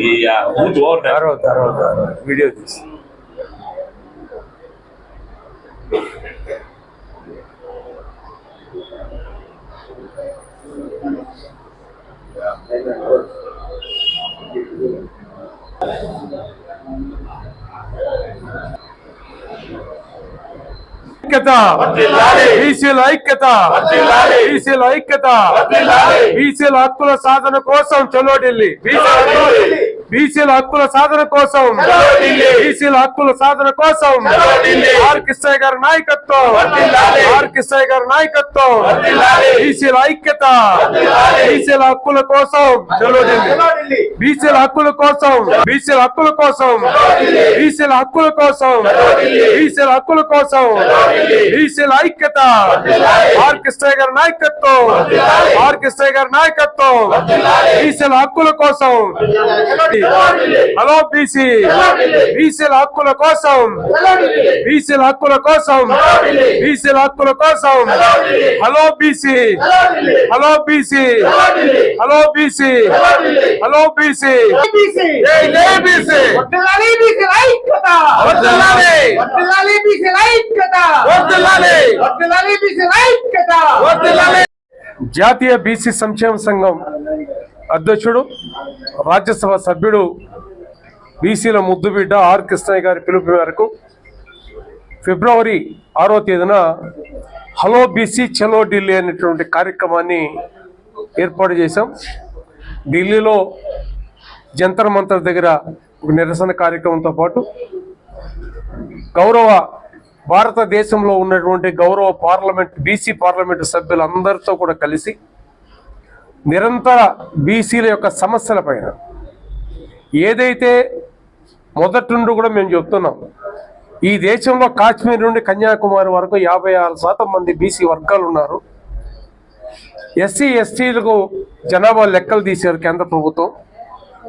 ఈ ఊరు ఓవర్ తర్వాత తర్వాత వీడియో తీసి ఐక్యత. బీసీల ఐక్యత. బీసీల ఐక్యత. బీసీల హక్కుల సాధన కోసం చలో ఢిల్లీ. బీసీల హక్కుల సాధన కోసం. బీసీల హక్కుల సాధన కోసం. ఆర్ కిస్తయ్య గారి నాయకత్వం. ఆర్ కిస్తయ్య గారి నాయకత్వం. బీసీల ఐక్యత. బీసీల హక్కుల కోసం. బీసీల హక్కుల కోసం. బీసీల హక్కుల కోసం. బీసీల హక్కుల కోసం. బీసీల హక్కుల కోసం. బీసీల ఐక్యత. ఆర్ కిస్తయ్య గారి నాయకత్వం. ఆర్ కిస్తయ్య గారి నాయకత్వం. బీసీల హక్కుల కోసం. హలో బీసీ బీసీల హక్కుల కోసం బీసీల హక్కుల కోసం బీసీల హక్కుల కోసం hello BC hello BC hello BC hello BC జై జై బీసీ వర్ధిల్లాలి బీసీల ఐక్యత! వర్ధిల్లాలి! వర్ధిల్లాలి బీసీల ఐక్యత! వర్ధిల్లాలి! వర్ధిల్లాలి బీసీల ఐక్యత! జాతీయ బీసీ సంక్షేమ సంఘం అధ్యక్షుడు రాజ్యసభ సభ్యుడు బీసీల ముద్దుబిడ్డ ఆర్ కృష్ణయ్య గారి పిలుపు మేరకు ఫిబ్రవరి ఆరో తేదీన హలో బీసీ చలో ఢిల్లీ అనేటువంటి కార్యక్రమాన్ని ఏర్పాటు చేశాం. ఢిల్లీలో జంతర్ మంతర్ దగ్గర ఒక నిరసన కార్యక్రమంతో పాటు గౌరవ భారతదేశంలో ఉన్నటువంటి గౌరవ పార్లమెంట్ బీసీ పార్లమెంటు సభ్యులందరితో కూడా కలిసి నిరంతర బీసీల యొక్క సమస్యల పైన. ఏదైతే మొదటి నుండి కూడా మేము చెప్తున్నాం ఈ దేశంలో కాశ్మీర్ నుండి కన్యాకుమారి వరకు యాభై ఆరు శాతం మంది బీసీ వర్గాలు ఉన్నారు. ఎస్సీ ఎస్టీలకు జనాభా లెక్కలు తీశారు కేంద్ర ప్రభుత్వం.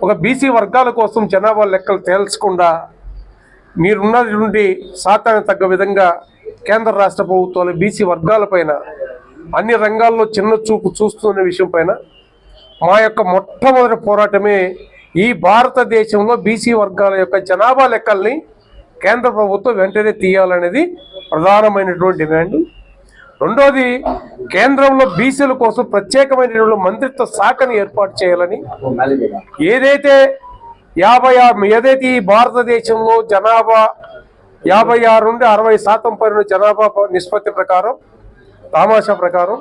ఒక బీసీ వర్గాల కోసం జనాభా లెక్కలు తేల్చకుండా మీరున్నటువంటి శాతానికి తగ్గ విధంగా కేంద్ర రాష్ట్ర ప్రభుత్వాలు బీసీ వర్గాలపైన అన్ని రంగాల్లో చిన్న చూపు చూస్తున్న విషయం పైన మా యొక్క మొట్టమొదటి పోరాటమే ఈ భారతదేశంలో బీసీ వర్గాల యొక్క జనాభా లెక్కల్ని కేంద్ర ప్రభుత్వం వెంటనే తీయాలనేది ప్రధానమైనటువంటి డిమాండ్. రెండోది కేంద్రంలో బీసీల కోసం ప్రత్యేకమైనటువంటి మంత్రిత్వ శాఖని ఏర్పాటు చేయాలని. ఏదైతే యాభై ఆరు ఏదైతే ఈ భారతదేశంలో జనాభా యాభై ఆరు నుండి అరవై శాతం పైన జనాభా నిష్పత్తి ప్రకారం తామాషా ప్రకారం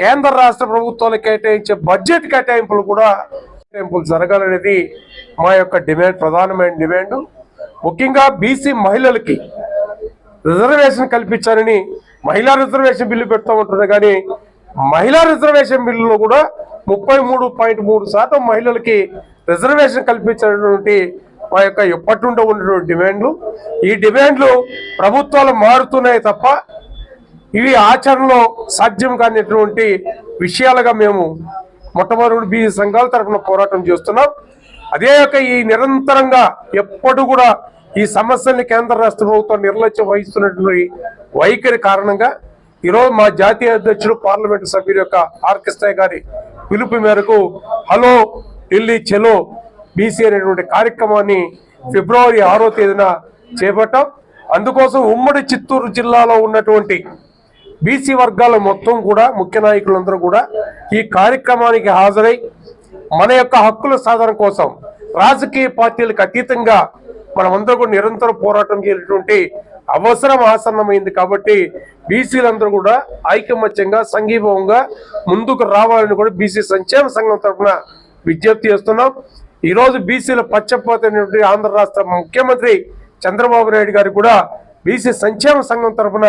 కేంద్ర రాష్ట్ర ప్రభుత్వాలు కేటాయించే బడ్జెట్ కేటాయింపులు కూడా కేటాయింపులు జరగాలనేది మా యొక్క డిమాండ్ ప్రధానమైన డిమాండ్. ముఖ్యంగా బీసీ మహిళలకి రిజర్వేషన్ కల్పించాలని మహిళా రిజర్వేషన్ బిల్లు పెడతామంటున్నారు కానీ మహిళా రిజర్వేషన్ బిల్లులో కూడా ముప్పై మూడు పాయింట్ మూడు శాతం మహిళలకి రిజర్వేషన్ కల్పించినటువంటి మా యొక్క ఎప్పటి నుండో ఉన్నటువంటి డిమాండ్లు. ఈ డిమాండ్లు ప్రభుత్వాలు మారుతున్నాయి తప్ప ఇవి ఆచరణలో సాధ్యం కానిటువంటి విషయాలుగా మేము మొట్టమొదటి బీసీ సంఘాల తరఫున పోరాటం చేస్తున్నాం. అదే యొక్క ఈ నిరంతరంగా ఎప్పుడు కూడా ఈ సమస్యల్ని కేంద్ర రాష్ట్ర ప్రభుత్వం నిర్లక్ష్యం వహిస్తున్నటువంటి వైఖరి కారణంగా ఈరోజు మా జాతీయ అధ్యక్షుడు పార్లమెంటు సభ్యుల యొక్క ఆర్కెస్ట్రా గారి పిలుపు మేరకు హలో ఢిల్లీ చెలో బీసీ అనేటువంటి కార్యక్రమాన్ని ఫిబ్రవరి ఆరో తేదీన చేపట్టాం. అందుకోసం ఉమ్మడి చిత్తూరు జిల్లాలో ఉన్నటువంటి బీసీ వర్గాల మొత్తం కూడా ముఖ్య నాయకులందరూ కూడా ఈ కార్యక్రమానికి హాజరై మన యొక్క హక్కుల సాధన కోసం రాజకీయ పార్టీలకు అతీతంగా మనమందరూ కూడా నిరంతరం పోరాటం చేసేటువంటి అవసరం ఆసన్నమైంది కాబట్టి బీసీలందరూ కూడా ఐకమత్యంగా సంఘీభావంగా ముందుకు రావాలని కూడా బీసీ సంక్షేమ సంఘం తరఫున విజ్ఞప్తి చేస్తున్నాం. ఈరోజు బీసీల పచ్చపోతైనటువంటి ఆంధ్ర రాష్ట్ర ముఖ్యమంత్రి చంద్రబాబు నాయుడు గారు కూడా బీసీ సంక్షేమ సంఘం తరఫున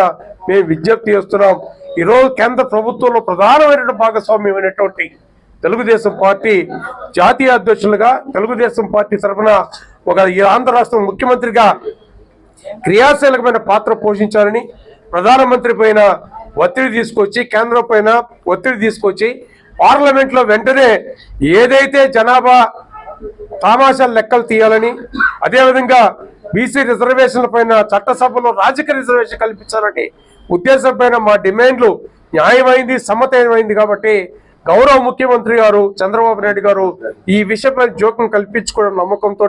మేము విజ్ఞప్తి చేస్తున్నాం. ఈ రోజు కేంద్ర ప్రభుత్వంలో ప్రధానమైన భాగస్వామ్యం అయినటువంటి తెలుగుదేశం పార్టీ జాతీయ అధ్యక్షులుగా తెలుగుదేశం పార్టీ తరఫున ఒక ఈ ఆంధ్ర రాష్ట్రం ముఖ్యమంత్రిగా క్రియాశీలకమైన పాత్ర పోషించాలని ప్రధానమంత్రి పైన ఒత్తిడి తీసుకొచ్చి కేంద్రం పైన ఒత్తిడి తీసుకొచ్చి పార్లమెంట్లో వెంటనే ఏదైతే జనాభా తామాషాల లెక్కలు తీయాలని అదేవిధంగా బీసీ రిజర్వేషన్ల పైన చట్టసభలో రాజకీయ రిజర్వేషన్ కల్పించాలంటే ఉద్దేశం పైన మా డిమాండ్లు న్యాయమైంది సమ్మతమైంది కాబట్టి గౌరవ ముఖ్యమంత్రి గారు చంద్రబాబు నాయుడు గారు ఈ విషయంపై జోక్యం కల్పించుకోవడం నమ్మకంతో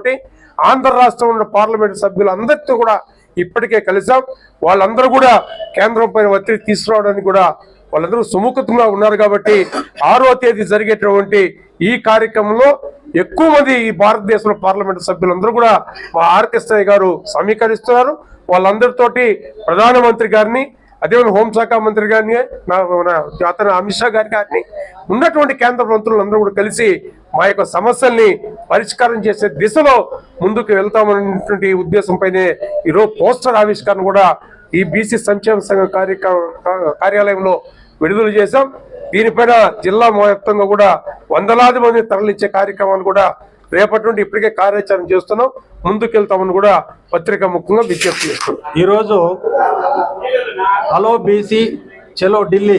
ఆంధ్ర రాష్ట్రంలో ఉన్న పార్లమెంట్ సభ్యులందరితో కూడా ఇప్పటికే కలిసాం. వాళ్ళందరూ కూడా కేంద్రం పైన ఒత్తిడి తీసుకురావడానికి కూడా వాళ్ళందరూ సుముఖతంగా ఉన్నారు కాబట్టి ఆరో తేదీ జరిగేటటువంటి ఈ కార్యక్రమంలో ఎక్కువ మంది ఈ భారతదేశంలో పార్లమెంట్ సభ్యులందరూ కూడా మా ఆర్ గారు సమీకరిస్తున్నారు. వాళ్ళందరితోటి ప్రధానమంత్రి గారిని అదేవిధంగా హోంశాఖ మంత్రి గారిని నా- మన అతను అమిత్ షా గారి గారిని ఉన్నటువంటి కేంద్ర మంత్రులందరూ కూడా కలిసి మా యొక్క సమస్యల్ని పరిష్కారం చేసే దిశలో ముందుకు వెళ్తామనేటువంటి ఉద్దేశంపైనే ఈరోజు పోస్టర్ ఆవిష్కరణ కూడా ఈ బీసీ సంక్షేమ సంఘ కార్యక్రమ కార్యాలయంలో విడుదల చేశాం. దీనిపైన జిల్లా వ్యాప్తంగా కూడా వందలాది మంది తరలించే కార్యక్రమాన్ని కూడా రేపటి నుండి ఇప్పటికే కార్యాచరణ చేస్తున్నాం. ముందుకెళ్తామని కూడా పత్రిక ముఖ్యంగా విజ్ఞప్తి చేస్తున్నాం. ఈరోజు హలో బీసీ చలో ఢిల్లీ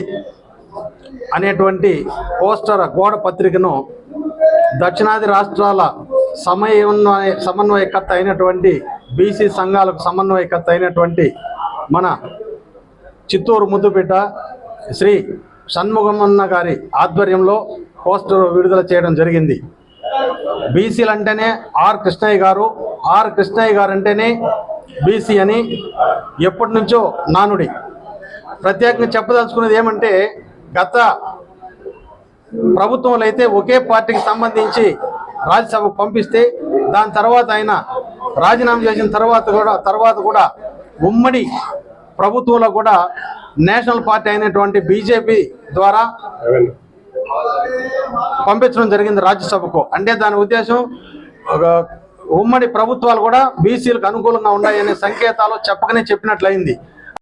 అనేటువంటి పోస్టర్ గోడ పత్రికను దక్షిణాది రాష్ట్రాల సమన్వయ సమన్వయకర్త అయినటువంటి బీసీ సంఘాలకు సమన్వయకర్త అయినటువంటి మన చిత్తూరు ముద్దుపేట శ్రీ షణ్ముఖమన్న గారి ఆధ్వర్యంలో పోస్టర్ విడుదల చేయడం జరిగింది. బీసీలు అంటేనే ఆర్ కృష్ణయ్య గారు ఆర్ కృష్ణయ్య గారు అంటేనే బీసీ అని ఎప్పటి నుంచో నానుడి. ప్రత్యేకంగా చెప్పదలుచుకున్నది ఏమంటే గత ప్రభుత్వంలో అయితే ఒకే పార్టీకి సంబంధించి రాజ్యసభకు పంపిస్తే దాని తర్వాత ఆయన రాజీనామా చేసిన తర్వాత కూడా తర్వాత కూడా ఉమ్మడి ప్రభుత్వంలో కూడా నేషనల్ పార్టీ అయినటువంటి బీజేపీ ద్వారా పంపించడం జరిగింది రాజ్యసభకు. అంటే దాని ఉద్దేశం ఉమ్మడి ప్రభుత్వాలు కూడా బీసీలకు అనుకూలంగా ఉన్నాయనే సంకేతాలు చెప్పకనే చెప్పినట్లయింది.